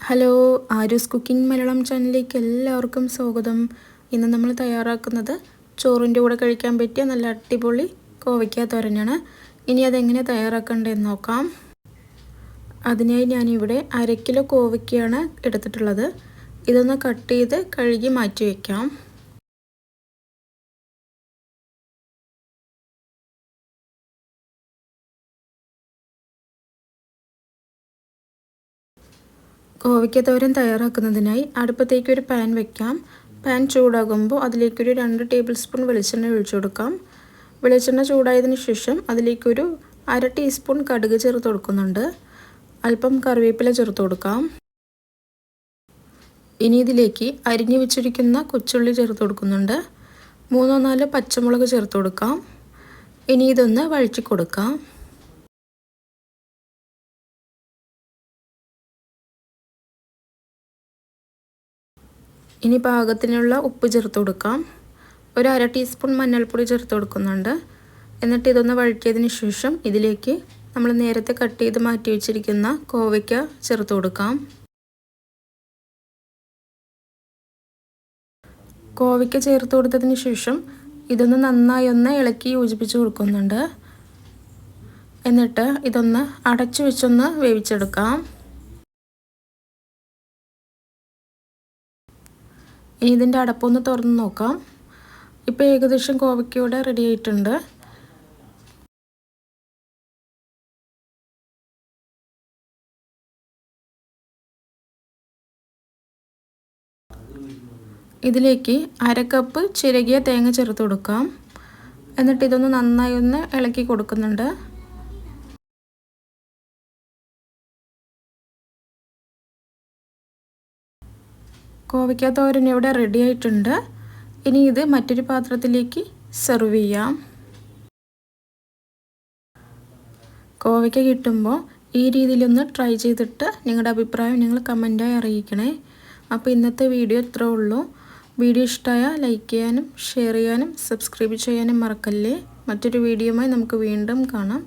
Hello Aaru's cooking Malayalam ചാനലിലേക്ക് എല്ലാവർക്കും സ്വാഗതം. ഇന്ന് നമ്മൾ തയ്യാറാക്കുന്നത് ചോറിന്റെ കൂടെ കഴിക്കാൻ പറ്റിയ നല്ല അടിപൊളി കോവയ്ക്ക തോരനാണ്. ഇനി അതെങ്ങനെ തയ്യാറാക്കേണ്ടതെന്ന് നോക്കാം. അതിനായി ഞാനിവിടെ അര കിലോ കോവയ്ക്കയാണ് എടുത്തിട്ടുള്ളത്. ഇതൊന്ന് കട്ട് ചെയ്ത് കഴുകി മാറ്റി വയ്ക്കാം. കോവയ്ക്ക തോരൻ തയ്യാറാക്കുന്നതിനായി അടുപ്പത്തേക്ക് ഒരു പാൻ വെക്കാം. പാൻ ചൂടാകുമ്പോൾ അതിലേക്കൊരു രണ്ട് ടേബിൾ സ്പൂൺ വെളിച്ചെണ്ണ ഒഴിച്ചു കൊടുക്കാം. വെളിച്ചെണ്ണ ചൂടായതിനു ശേഷം അതിലേക്കൊരു അര ടീസ്പൂൺ കടുക് ചേർത്ത് കൊടുക്കുന്നുണ്ട്. അല്പം കറിവേപ്പില ചേർത്ത് കൊടുക്കാം. ഇനി ഇതിലേക്ക് അരിഞ്ഞു വെച്ചിരിക്കുന്ന കൊച്ചുള്ളി ചേർത്ത് കൊടുക്കുന്നുണ്ട്. മൂന്നോ നാലോ പച്ചമുളക് ചേർത്ത് കൊടുക്കാം. ഇനി ഇതൊന്ന് വഴറ്റി കൊടുക്കാം. ഇനി പാകത്തിനുള്ള ഉപ്പ് ചേർത്ത് കൊടുക്കാം. ഒരു അര ടീസ്പൂൺ മഞ്ഞൾപ്പൊടി ചേർത്ത് കൊടുക്കുന്നുണ്ട്. എന്നിട്ട് ഇതൊന്ന് വഴറ്റിയതിന് ശേഷം ഇതിലേക്ക് നമ്മൾ നേരത്തെ കട്ട് ചെയ്ത് മാറ്റി വെച്ചിരിക്കുന്ന കോവയ്ക്ക ചേർത്ത് കൊടുക്കാം. കോവയ്ക്ക ചേർത്ത് കൊടുത്തതിന് ശേഷം ഇതൊന്ന് നന്നായി ഒന്ന് ഇളക്കി യോജിപ്പിച്ച് കൊടുക്കുന്നുണ്ട്. എന്നിട്ട് ഇതൊന്ന് അടച്ചു വെച്ചൊന്ന് വേവിച്ചെടുക്കാം. ഇതിന്റെ അടപ്പൊന്ന് തുറന്ന് നോക്കാം. ഇപ്പോൾ ഏകദേശം കോവയ്ക്കൂടെ റെഡി ആയിട്ടുണ്ട്. ഇതിലേക്ക് അര കപ്പ് ചിരകിയ തേങ്ങ ചേർത്ത് കൊടുക്കാം. എന്നിട്ട് ഇതൊന്ന് നന്നായി ഒന്ന് ഇളക്കി കൊടുക്കുന്നുണ്ട്. കോവയ്ക്ക തോരൻ ഇവിടെ റെഡി ആയിട്ടുണ്ട്. ഇനി ഇത് മറ്റൊരു പാത്രത്തിലേക്ക് സെർവ് ചെയ്യാം. കോവയ്ക്ക കിട്ടുമ്പോൾ ഈ രീതിയിലൊന്ന് ട്രൈ ചെയ്തിട്ട് നിങ്ങളുടെ അഭിപ്രായം നിങ്ങൾ കമന്റായി അറിയിക്കണേ. അപ്പോൾ ഇന്നത്തെ വീഡിയോ ഇത്രേ ഉള്ളൂ. വീഡിയോ ഇഷ്ടമായ ലൈക്ക് ചെയ്യാനും ഷെയർ ചെയ്യാനും സബ്സ്ക്രൈബ് ചെയ്യാനും മറക്കല്ലേ. മറ്റൊരു വീഡിയോയുമായി നമുക്ക് വീണ്ടും കാണാം.